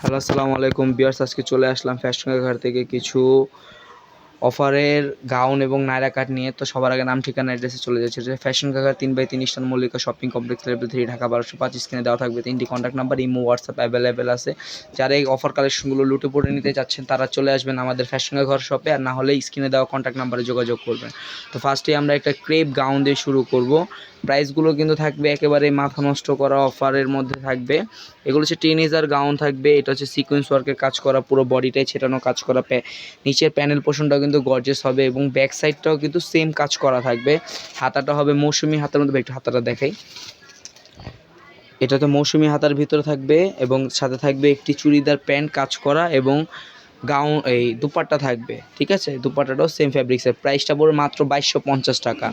Hello, আসসালামু আলাইকুম। বিয়ার্স আজকে চলে আসলাম ফ্যাশন ঘর থেকে কিছু অফারের গাউন এবং নায়রা কাট নিয়ে। তো সবার আগে নাম, ঠিকানা অ্যাড্রেসে চলে যাচ্ছে। যে ফ্যাশন কাকার তিন বাই তিন eastern Mallika shopping complex level three Dhaka বারোশো পাঁচ, স্ক্রিনে দেওয়া থাকবে তিনটি contact number imo WhatsApp available আছে। যারা এই অফার কালেকশনগুলো লুটে পড়ে নিতে চাচ্ছেন, তারা চলে আসবেন আমাদের ফ্যাশন ঘর শপে আর না হলে স্ক্রিনে দেওয়া কন্ট্যাক্ট নাম্বারে যোগাযোগ করবেন। তো ফার্স্টে আমরা একটা ক্রেপ গাউন দিয়ে শুরু করব। প্রাইসগুলো কিন্তু থাকবে একেবারে মাথা নষ্ট করা অফারের মধ্যে থাকবে। এগুলো হচ্ছে টিনেজার গাউন থাকবে, এটা হচ্ছে সিকোয়েন্স ওয়ার্কের কাজ করা, পুরো বডিটাই ছেটানো কাজ করা নিচের প্যানেল পোর্শনটাও কিন্তু গর্জেস হবে এবং ব্যাক সাইডটাও কিন্তু সেম কাজ করা থাকবে। হাতাটা হবে মৌসুমি হাতার মধ্যে, একটু হাতাটা দেখাই। এটা তো মৌসুমি হাতার ভিতরে থাকবে এবং সাথে থাকবে একটি চুড়িদার প্যান্ট কাজ করা এবং গাউন, এই দুপাট্টা থাকবে, ঠিক আছে? দুপাট্টাটাও সেম ফ্যাব্রিক্সের প্রাইসটা পড়বে মাত্র বাইশশো পঞ্চাশ টাকা।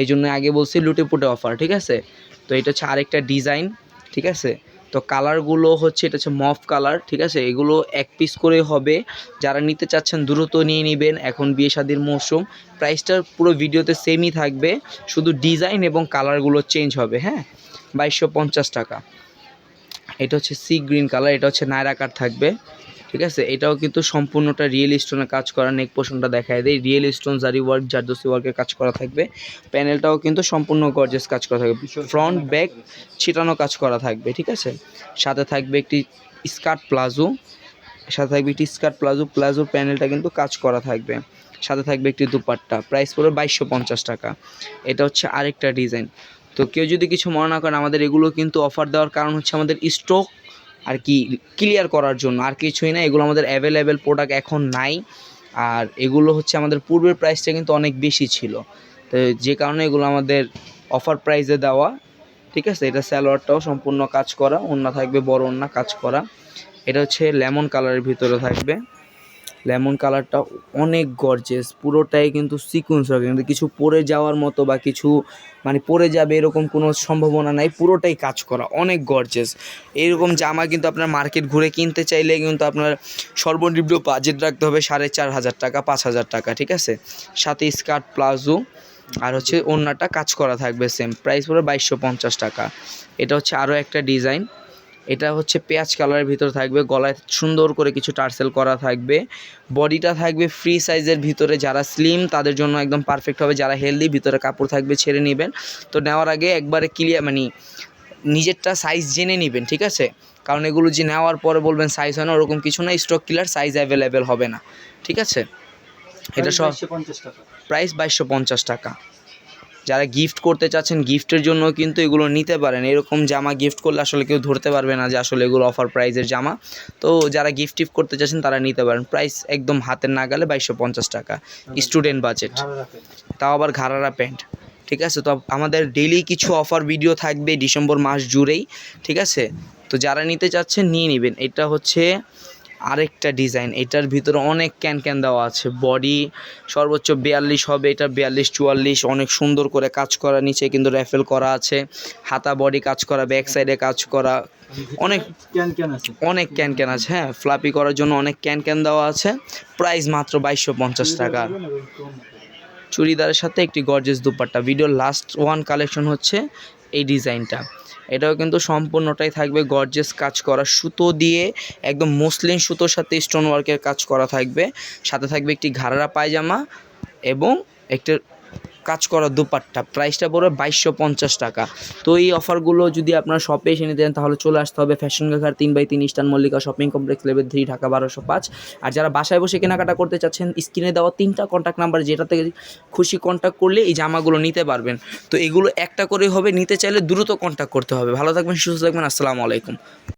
এই জন্য আগে বলছি লুটেপুটে অফার ঠিক আছে? তো এটা হচ্ছে আরেকটা ডিজাইন ঠিক আছে? তো কালারগুলো হচ্ছে, এটা হচ্ছে মফ কালার ঠিক আছে? এগুলো এক পিস করে হবে। যারা নিতে চাচ্ছেন, দ্রুত নিয়ে নেবেন। এখন বিয়ে শাদির মৌসুম প্রাইসটা পুরো ভিডিওতে সেমই থাকবে। শুধু ডিজাইন এবং কালারগুলো চেঞ্জ হবে হ্যাঁ? বাইশশো পঞ্চাশ টাকা। এটা হচ্ছে সি গ্রিন কালার এটা হচ্ছে নায়রা কাট থাকবে। ঠিক আছে? এটাও কিন্তু সম্পূর্ণটা রিয়েল স্টোনের কাজ করা নেক পোষণটা দেখায় দেয়। Real stone zari work zardosi ওয়ার্কের কাজ করা থাকবে। প্যানেলটাও কিন্তু সম্পূর্ণ গর্জেস কাজ করা থাকবে। ফ্রন্ট ব্যাক ছিটানো কাজ করা থাকবে, ঠিক আছে? সাথে থাকবে একটি স্কার্ট প্লাজো সাথে থাকবে একটি স্কার্ট প্লাজো প্লাজোর প্যানেলটা কিন্তু কাজ করা থাকবে। সাথে থাকবে একটি দুপাট্টা। প্রাইস পড়বে বাইশশো পঞ্চাশ টাকা। এটা হচ্ছে আরেকটা ডিজাইন তো কেউ যদি কিছু মনে না করেন আমাদের এগুলো কিন্তু অফার দেওয়ার কারণ হচ্ছে আমাদের স্টক আর কি ক্লিয়ার করার জন্য। আর কিছুই না, এগুলো আমাদের অ্যাভেলেবেল প্রোডাক্ট এখন নাই। আর এগুলো হচ্ছে আমাদের পূর্বের প্রাইসটা কিন্তু অনেক বেশি ছিল। তো যে কারণে এগুলো আমাদের অফার প্রাইসে দেওয়া, ঠিক আছে? এটা স্যালোয়ারটাও সম্পূর্ণ কাজ করা অন্য থাকবে, বড় অন্য কাজ করা। এটা হচ্ছে লেমন কালারের ভিতরে থাকবে। লেমন কালারটা অনেক গর্জেস পুরোটাই কিন্তু সিকুয়েন্স হবে। কিন্তু কিছু পরে যাওয়ার মতো বা কিছু মানে পরে যাবে এরকম কোনো সম্ভাবনা নাই, পুরোটাই কাজ করা, অনেক গর্জেস এরকম জামা কিন্তু আপনার মার্কেট ঘুরে কিনতে চাইলে কিন্তু আপনার সর্বনিম্ন বাজেট রাখতে হবে সাড়ে চার হাজার টাকা, পাঁচ হাজার টাকা, ঠিক আছে? সাথে স্কার্ট প্লাজো আর হচ্ছে ওড়নাটা কাজ করা থাকবে সেম প্রাইস পড়বে বাইশশো পঞ্চাশ টাকা। এটা হচ্ছে আরও একটা ডিজাইন এটা হচ্ছে পেঁয়াজ কালারের ভিতর থাকবে গলায় সুন্দর করে কিছু টার্সেল করা থাকবে। বডিটা থাকবে ফ্রি সাইজের ভিতরে যারা স্লিম তাদের জন্য একদম পারফেক্ট হবে যারা হেলদি ভিতরে কাপড় থাকবে ছেড়ে নেবেন। তো নেওয়ার আগে একবারে ক্লিয়ার মানে নিজেরটা সাইজ জেনে নেবেন ঠিক আছে? কারণ এগুলো যে নেওয়ার পরে বলবেন সাইজ হয় না ওরকম কিছু না স্টক কিলার সাইজ অ্যাভেলেবেল হবে না ঠিক আছে? এটা সব পঞ্চাশ টাকা। প্রাইস বাইশশো পঞ্চাশ টাকা। যারা গিফট করতে চাচ্ছেন গিফটের জন্য কিন্তু এগুলো নিতে পারেন। এরকম জামা গিফট করলে আসলে কেউ ধরতে পারবে না যে আসলে এগুলো অফার প্রাইজের জামা। তো যারা গিফট টিফট করতে চাচ্ছেন, তারা নিতে পারেন। প্রাইস একদম হাতের নাগালে বাইশশো পঞ্চাশ টাকা। স্টুডেন্ট বাজেট তাও আবার ঘাড়ারা প্যান্ট ঠিক আছে? তো আমাদের ডেইলি কিছু অফার ভিডিও থাকবে ডিসেম্বর মাস জুড়েই। ঠিক আছে? তো যারা নিতে চাচ্ছেন, নিয়ে নেবেন। এটা হচ্ছে আরেকটা ডিজাইন এটার ভিতরে অনেক ক্যান ক্যান দেওয়া আছে। বডি সর্বোচ্চ বিয়াল্লিশ হবে এটা বিয়াল্লিশ চুয়াল্লিশ অনেক সুন্দর করে কাজ করা নিচে কিন্তু র্যাফেল করা আছে। হাতা বডি কাজ করা ব্যাক সাইডে কাজ করা অনেক ক্যান ক্যান আছে। অনেক ক্যান ক্যান আছে হ্যাঁ ফ্লাপি করার জন্য অনেক ক্যান ক্যান দেওয়া আছে। প্রাইস মাত্র বাইশশো পঞ্চাশ টাকা। চুড়িদারের সাথে একটি গর্জেস দুপাট্টা। ভিডিওর লাস্ট ওয়ান কালেকশন হচ্ছে এই ডিজাইনটা। এটাও কিন্তু সম্পূর্ণটাই থাকবে গর্জেস কাজ করা সুতো দিয়ে, একদম মসলিন সুতোর সাথে স্টোন ওয়ার্কের কাজ করা থাকবে। সাথে থাকবে একটি ঘাড়ারা পায়জামা এবং একটা কাজ করা দুপাট্টা। প্রাইসটা পড়বে বাইশশো পঞ্চাশ টাকা। তো এই অফারগুলো যদি আপনারা শপে এসে নিতে দেন তাহলে চলে আসতে হবে ফ্যাশন ঘাট তিন বাই তিন eastern Mallika shopping complex level three Dhaka বারোশো পাঁচ। আর যারা বাসায় বসে কেনাকাটা করতে চাচ্ছেন স্ক্রিনে দেওয়া তিনটা কন্ট্যাক্ট নাম্বার যেটা থেকে খুশি কন্ট্যাক্ট করলে এই জামাগুলো নিতে পারবেন। তো এগুলো একটা করে হবে, নিতে চাইলে দ্রুত কন্ট্যাক্ট করতে হবে। ভালো থাকবেন, সুস্থ থাকবেন, আসসালামু আলাইকুম।